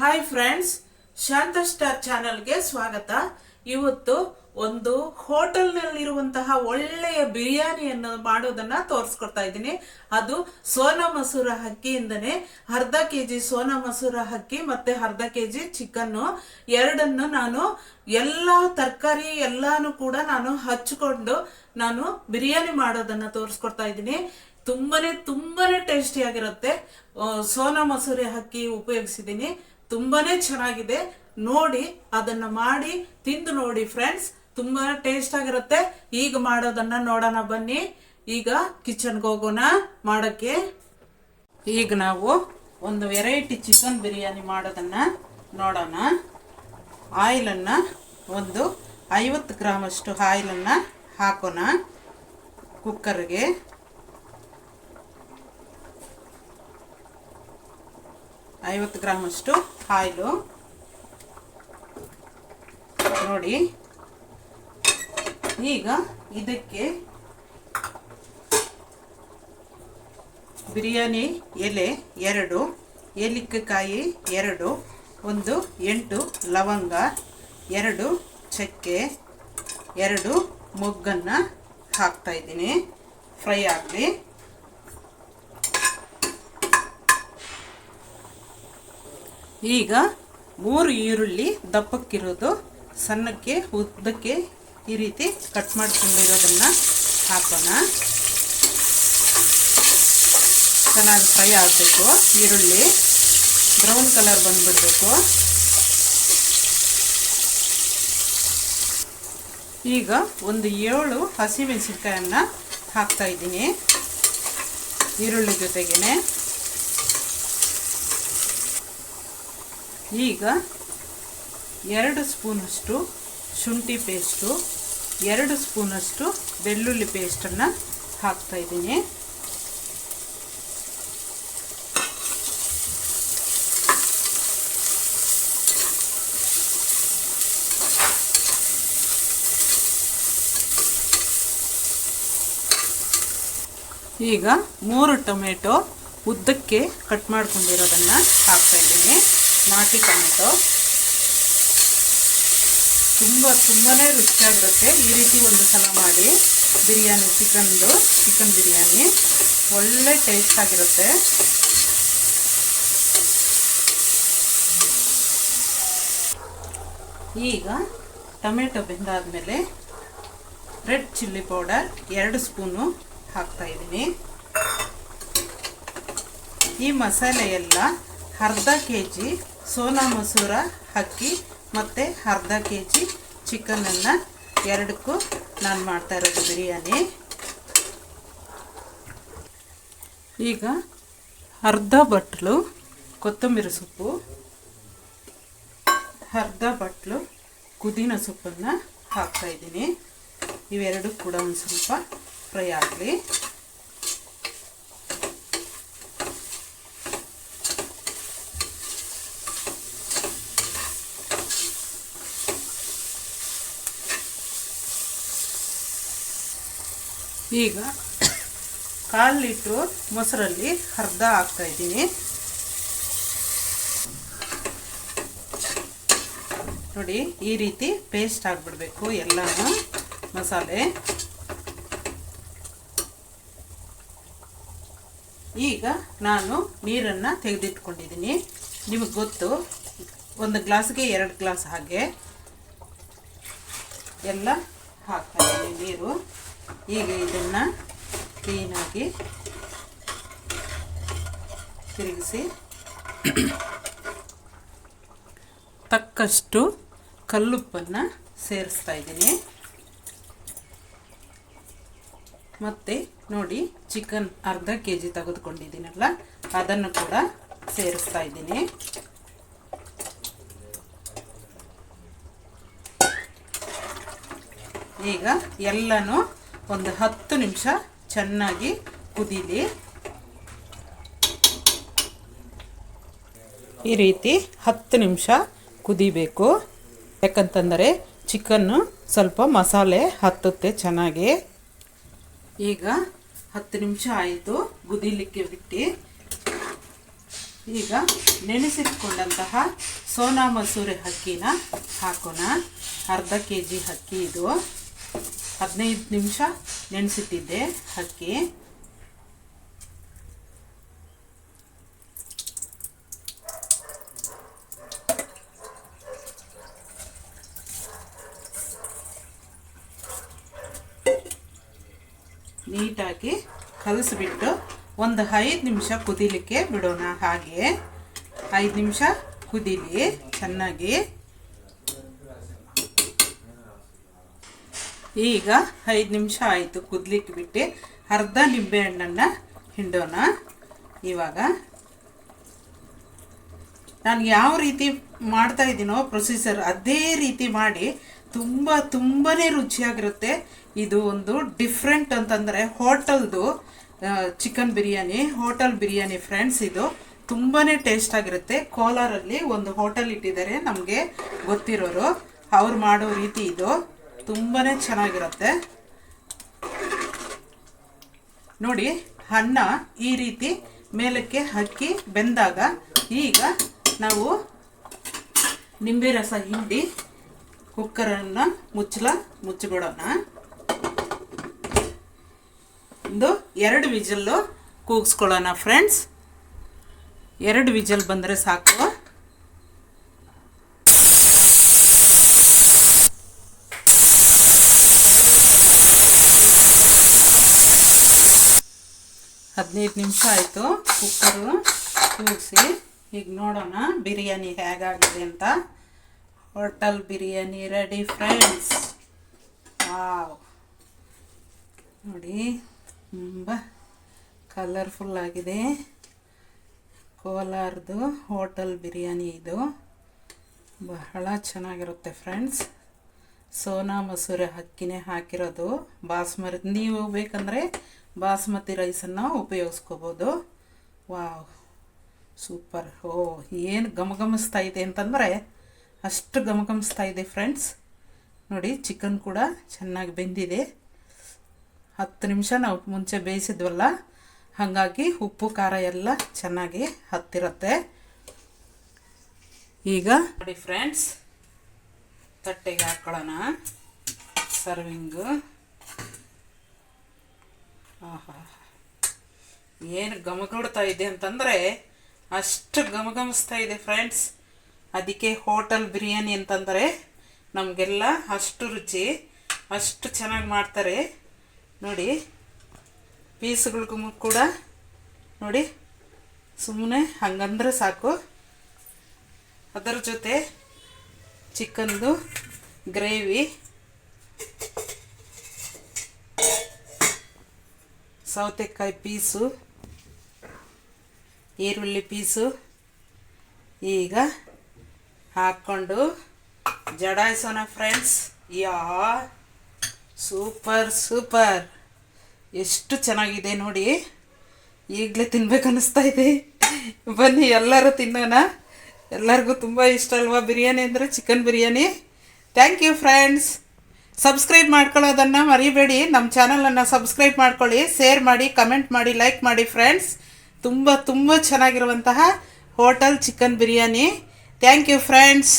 Hi friends ಶಾಂತ star ಚಾನಲ್ಗೆ ಸ್ವಾಗತ. ಇವತ್ತು ಒಂದು ಹೋಟೆಲ್ನಲ್ಲಿರುವಂತಹ ಒಳ್ಳೆಯ ಬಿರಿಯಾನಿಯನ್ನು ಮಾಡೋದನ್ನ ತೋರಿಸ್ಕೊಡ್ತಾ ಇದ್ದೀನಿ. ಅದು ಸೋನಾ ಮಸೂರ ಅಕ್ಕಿಯಿಂದನೇ ಅರ್ಧ ಕೆ ಜಿ ಸೋನಾ ಮಸೂರ ಅಕ್ಕಿ ಮತ್ತೆ ಅರ್ಧ ಕೆ ಜಿ ಚಿಕನ್ನು. ಎರಡನ್ನು ನಾನು ಎಲ್ಲ ತರಕಾರಿ ಎಲ್ಲಾನು ಕೂಡ ನಾನು ಹಚ್ಕೊಂಡು ನಾನು ಬಿರಿಯಾನಿ ಮಾಡೋದನ್ನ ತೋರಿಸ್ಕೊಡ್ತಾ ಇದ್ದೀನಿ. ತುಂಬಾನೇ ತುಂಬಾನೇ ಟೇಸ್ಟಿ ಆಗಿರುತ್ತೆ. ಸೋನಾ ಮಸೂರಿ ಅಕ್ಕಿ ಉಪಯೋಗಿಸಿದ್ದೀನಿ. ತುಂಬಾನೇ ಚೆನ್ನಾಗಿದೆ. ನೋಡಿ, ಅದನ್ನ ಮಾಡಿ, ತಿಂದು ನೋಡಿ ಫ್ರೆಂಡ್ಸ್ ತುಂಬಾ ಟೇಸ್ಟ್ ಆಗಿರುತ್ತೆ. ಈಗ ಮಾಡೋದನ್ನ ನೋಡೋಣ ಬನ್ನಿ. ಈಗ ಕಿಚನ್ಗೆ ಹೋಗೋಣ ಮಾಡಕ್ಕೆ. ಈಗ ನಾವು ಒಂದು ವೆರೈಟಿ ಚಿಕನ್ ಬಿರಿಯಾನಿ ಮಾಡೋದನ್ನ ನೋಡೋಣ. ಆಯಿಲನ್ನು ಒಂದು ಐವತ್ತು ಗ್ರಾಮಷ್ಟು ಆಯಿಲನ್ನು ಹಾಕೋಣ. ಕುಕ್ಕರ್ಗೆ ಐವತ್ತು ಗ್ರಾಮಷ್ಟು ಆಯಿಲು ನೋಡಿ. ಈಗ ಇದಕ್ಕೆ ಬಿರಿಯಾನಿ ಎಲೆ ಎರಡು ಏಲಕ್ಕಾಯಿ ಎರಡು, ಒಂದು ಎಂಟು, ಲವಂಗ ಎರಡು, ಚಕ್ಕೆ ಎರಡು, ಮೊಗ್ಗನ್ನು ಹಾಕ್ತಾಯಿದ್ದೀನಿ ಫ್ರೈ ಆಗಲಿ. ಈಗ ಮೂರು ಈರುಳ್ಳಿ ದಪ್ಪಕ್ಕಿರೋದು ಸಣ್ಣಕ್ಕೆ, ಉದ್ದಕ್ಕೆ ಈ ರೀತಿ ಕಟ್ ಮಾಡ್ಕೊಂಡಿರೋದನ್ನು ಹಾಕೋಣ. ಚೆನ್ನಾಗಿ ಫ್ರೈ ಆಗಬೇಕು. ಈರುಳ್ಳಿ ಬ್ರೌನ್ ಕಲರ್ ಬಂದುಬಿಡಬೇಕು. ಈಗ ಒಂದು ಏಳು ಹಸಿಮೆಣಸಿನ್ಕಾಯನ್ನು ಹಾಕ್ತಾಯಿದ್ದೀನಿ ಈರುಳ್ಳಿ ಜೊತೆಗೇನೆ. ಈಗ ಎರಡು ಸ್ಪೂನಷ್ಟು ಶುಂಠಿ ಪೇಸ್ಟು, ಎರಡು ಸ್ಪೂನಷ್ಟು ಬೆಳ್ಳುಳ್ಳಿ ಪೇಸ್ಟನ್ನು ಹಾಕ್ತಾ ಇದ್ದೀನಿ. ಈಗ ಮೂರು ಟೊಮೆಟೊ ಉದ್ದಕ್ಕೆ ಕಟ್ ಮಾಡ್ಕೊಂಡಿರೋದನ್ನು ಹಾಕ್ತಾ ಇದ್ದೀನಿ. ನಾಟಿ ಟೊಮೆಟೊ. ತುಂಬ ತುಂಬಾ ರುಚಿಯಾಗಿರುತ್ತೆ. ಈ ರೀತಿ ಒಂದು ಸಲ ಮಾಡಿ ಬಿರಿಯಾನಿ, ಚಿಕನ್ದು, ಚಿಕನ್ ಬಿರಿಯಾನಿ. ಒಳ್ಳೆ ಟೇಸ್ಟ್ ಆಗಿರುತ್ತೆ. ಈಗ ಟೊಮೆಟೊ ಬೆಂದಾದ್ಮೇಲೆ ರೆಡ್ ಚಿಲ್ಲಿ ಪೌಡರ್ ಎರಡು ಸ್ಪೂನು ಹಾಕ್ತಾ ಇದ್ದೀನಿ. ಈ ಮಸಾಲೆ ಎಲ್ಲ ಅರ್ಧ ಕೆ ಜಿ ಸೋನಾ ಮಸೂರ ಅಕ್ಕಿ ಮತ್ತು ಅರ್ಧ ಕೆ ಜಿ ಚಿಕನನ್ನು ಎರಡಕ್ಕೂ ನಾನು ಮಾಡ್ತಾ ಇರೋದು ಬಿರಿಯಾನಿ. ಈಗ ಅರ್ಧ ಬಟ್ಲು ಕೊತ್ತಂಬರಿ ಸೊಪ್ಪು, ಅರ್ಧ ಬಟ್ಲು ಕುದಿನ ಸೊಪ್ಪನ್ನು ಹಾಕ್ತಾಯಿದ್ದೀನಿ ಇವೆರಡು ಕೂಡ ಒಂದು ಸ್ವಲ್ಪ ಫ್ರೈ ಆಗಲಿ. ಈಗ ಕಾಲು ಲೀಟ್ರು ಮೊಸರಲ್ಲಿ ಅರ್ಧ ಹಾಕ್ತಾ ಇದ್ದೀನಿ. ನೋಡಿ, ಈ ರೀತಿ ಪೇಸ್ಟ್ ಆಗಿಬಿಡ್ಬೇಕು ಎಲ್ಲನೂ, ಮಸಾಲೆ. ಈಗ ನಾನು ನೀರನ್ನು ತೆಗೆದಿಟ್ಕೊಂಡಿದ್ದೀನಿ. ನಿಮಗೆ ಗೊತ್ತು, ಒಂದು ಗ್ಲಾಸ್ಗೆ ಎರಡು ಗ್ಲಾಸ್ ಹಾಗೆ ಎಲ್ಲ ಹಾಕ್ತಾ ಇದ್ದೀನಿ ನೀರು. ಈಗ ಇದನ್ನು ಕ್ಲೀನಾಗಿ ತಿರುಗಿಸಿ ತಕ್ಕಷ್ಟು ಕಲ್ಲುಪ್ಪನ್ನು ಸೇರಿಸ್ತಾ ಇದ್ದೀನಿ. ಮತ್ತು ನೋಡಿ ಚಿಕನ್ ಅರ್ಧ ಕೆ ಜಿ ತೆಗೆದುಕೊಂಡಿದ್ದೀನಲ್ಲ, ಅದನ್ನು ಕೂಡ ಸೇರಿಸ್ತಾ ಇದ್ದೀನಿ. ಈಗ ಎಲ್ಲನೂ ಒಂದು ಹತ್ತು ನಿಮಿಷ ಚೆನ್ನಾಗಿ ಕುದೀಲಿ. ಈ ರೀತಿ ಹತ್ತು ನಿಮಿಷ ಕುದಿಬೇಕು. ಯಾಕಂತಂದರೆ ಚಿಕನ್ನು ಸ್ವಲ್ಪ ಮಸಾಲೆ ಹತ್ತುತ್ತೆ ಚೆನ್ನಾಗಿ. ಈಗ ಹತ್ತು ನಿಮಿಷ ಆಯಿತು ಕುದಿಲಿಕ್ಕೆ ಬಿಟ್ಟು. ಈಗ ನೆನೆಸಿಟ್ಕೊಂಡಂತಹ ಸೋನಾ ಮಸೂರಿ ಅಕ್ಕಿನ ಹಾಕೋಣ. ಅರ್ಧ ಕೆ ಜಿ ಅಕ್ಕಿ ಇದು. ಹದಿನೈದು ನಿಮಿಷ ನೆನೆಸಿಟ್ಟಿದ್ದೆ ಅಕ್ಕಿ. ನೀಟಾಗಿ ಕಲಸಿಬಿಟ್ಟು ಒಂದು ಐದು ನಿಮಿಷ ಕುದಿಲಿಕ್ಕೆ ಬಿಡೋಣ ಹಾಗೆ. ಐದು ನಿಮಿಷ ಕುದೀಲಿ ಚೆನ್ನಾಗಿ. ಈಗ ಐದು ನಿಮಿಷ ಆಯಿತು ಕುದಲಿಕ್ಕೆ ಬಿಟ್ಟು ಅರ್ಧ ನಿಂಬೆಹಣ್ಣನ್ನು ಹಿಂಡೋಣ. ಇವಾಗ ನಾನು ಯಾವ ರೀತಿ ಮಾಡ್ತಾ ಇದ್ದೀನೋ ಪ್ರೊಸೀಜರ್ ಅದೇ ರೀತಿ ಮಾಡಿ ತುಂಬ ತುಂಬಾ ರುಚಿಯಾಗಿರುತ್ತೆ. ಇದು ಒಂದು ಡಿಫ್ರೆಂಟ್ ಅಂತಂದರೆ ಹೋಟೆಲ್ದು chicken biryani, hotel biryani friends ಇದು ತುಂಬಾ ಟೇಸ್ಟ್ ಆಗಿರುತ್ತೆ. ಕೋಲಾರಲ್ಲಿ ಒಂದು ಹೋಟೆಲ್ ಇಟ್ಟಿದ್ದಾರೆ ನಮಗೆ ಗೊತ್ತಿರೋರು. ಅವ್ರು ಮಾಡೋ ರೀತಿ ಇದು. ತುಂಬಾ ಚೆನ್ನಾಗಿರುತ್ತೆ. ನೋಡಿ ಅನ್ನ ಈ ರೀತಿ ಮೇಲಕ್ಕೆ ಹಾಕಿ ಬೆಂದಾಗ ಈಗ ನಾವು ನಿಂಬೆ ರಸ ಹಿಂಡಿ, ಕುಕ್ಕರನ್ನು ಮುಚ್ಚಲ ಮುಚ್ಚಿಬಿಡೋಣ ಒಂದು ಎರಡು ವಿಜಲ್ಲು ಕೂಗಿಸ್ಕೊಳ್ಳೋಣ ಫ್ರೆಂಡ್ಸ್ ಎರಡು ವಿಜಲ್ ಬಂದರೆ ಸಾಕು. ಹದಿನೈದು ನಿಮಿಷ ಆಯಿತು ಕುಕ್ಕರು ಕೂಗಿಸಿ ಈಗ ನೋಡೋಣ ಬಿರಿಯಾನಿ ಹೇಗಾಗಿದೆ ಅಂತ. Hotel biryani ready friends wow ನೋಡಿ, ತುಂಬ ಕಲರ್ಫುಲ್ ಆಗಿದೆ. ಕೋಲಾರದು ಹೋಟಲ್ ಬಿರಿಯಾನಿ ಇದು. ಬಹಳ ಚೆನ್ನಾಗಿರುತ್ತೆ ಫ್ರೆಂಡ್ಸ್ ಸೋನಾ ಮಸೂರಿ ಅಕ್ಕಿನೇ ಹಾಕಿರೋದು. ಬಾಸ್ಮರಿ ನೀವು ಬೇಕಂದರೆ ಬಾಸ್ಮತಿ ರೈಸನ್ನು ಉಪಯೋಗಿಸ್ಕೋಬೋದು. Wow, super. ಓ, ಏನು ಗಮಗಮಿಸ್ತಾ ಇದೆ ಅಂತಂದರೆ ಅಷ್ಟು ಗಮಗಮಿಸ್ತಾ ಇದೆ ಫ್ರೆಂಡ್ಸ್. ನೋಡಿ, ಚಿಕನ್ ಕೂಡ ಚೆನ್ನಾಗಿ ಬೆಂದಿದೆ. ಹತ್ತು ನಿಮಿಷ ನಾವು ಮುಂಚೆ ಬೇಯಿಸಿದ್ವಲ್ಲ, ಹಾಗಾಗಿ ಉಪ್ಪು, ಖಾರ ಎಲ್ಲ ಚೆನ್ನಾಗಿ ಹತ್ತಿರುತ್ತೆ. ಈಗ ನೋಡಿ ಫ್ರೆಂಡ್ಸ್, ತಟ್ಟೆಗೆ ಹಾಕೊಳ್ಳೋಣ. ಸರ್ವಿಂಗು. ಆಹಾ. ಏನು ಘಮಗೊಡ್ತಾ ಇದೆ ಅಂತಂದರೆ ಅಷ್ಟು ಗಮಗಮಿಸ್ತಾ ಇದೆ ಫ್ರೆಂಡ್ಸ್ ಅದಕ್ಕೆ ಹೋಟೆಲ್ ಬಿರಿಯಾನಿ ಅಂತಂದರೆ ನಮಗೆಲ್ಲ ಅಷ್ಟು ರುಚಿ, ಅಷ್ಟು ಚೆನ್ನಾಗಿ ಮಾಡ್ತಾರೆ. ನೋಡಿ, ಪೀಸ್ಗಳಿಗೂ ಕೂಡ ನೋಡಿ ಸುಮ್ಮನೆ ಹಂಗಂದ್ರೆ ಸಾಕು. ಅದರ ಜೊತೆ ಚಿಕನ್ದು ಗ್ರೇವಿ. ಸೌತೆಕಾಯಿ ಪೀಸು, ಈರುಳ್ಳಿ ಪೀಸು, ಈಗ ಹಾಕ್ಕೊಂಡು ಜಡಾಯಿಸೋಣ ಫ್ರೆಂಡ್ಸ್ ಯಾ ಸೂಪರ್ ಸೂಪರ್ ಎಷ್ಟು ಚೆನ್ನಾಗಿದೆ ನೋಡಿ. ಈಗಲೇ ತಿನ್ಬೇಕು ಇದೆ. ಬನ್ನಿ, ಎಲ್ಲರೂ ತಿನ್ನೋಣ. ಎಲ್ಲರಿಗೂ ತುಂಬ ಇಷ್ಟ ಅಲ್ವಾ? ಬಿರಿಯಾನಿ ಅಂದರೆ chicken biryani. Thank you friends subscribe ಮಾಡ್ಕೊಳ್ಳೋದನ್ನು ಮರಿಬೇಡಿ. ನಮ್ಮ ಚಾನಲನ್ನು ಸಬ್ಸ್ಕ್ರೈಬ್ ಮಾಡ್ಕೊಳ್ಳಿ ಶೇರ್ ಮಾಡಿ ಕಮೆಂಟ್ ಮಾಡಿ ಲೈಕ್ ಮಾಡಿ ಫ್ರೆಂಡ್ಸ್ ತುಂಬ ತುಂಬ ಚೆನ್ನಾಗಿರುವಂತಹ hotel chicken biryani. Thank you friends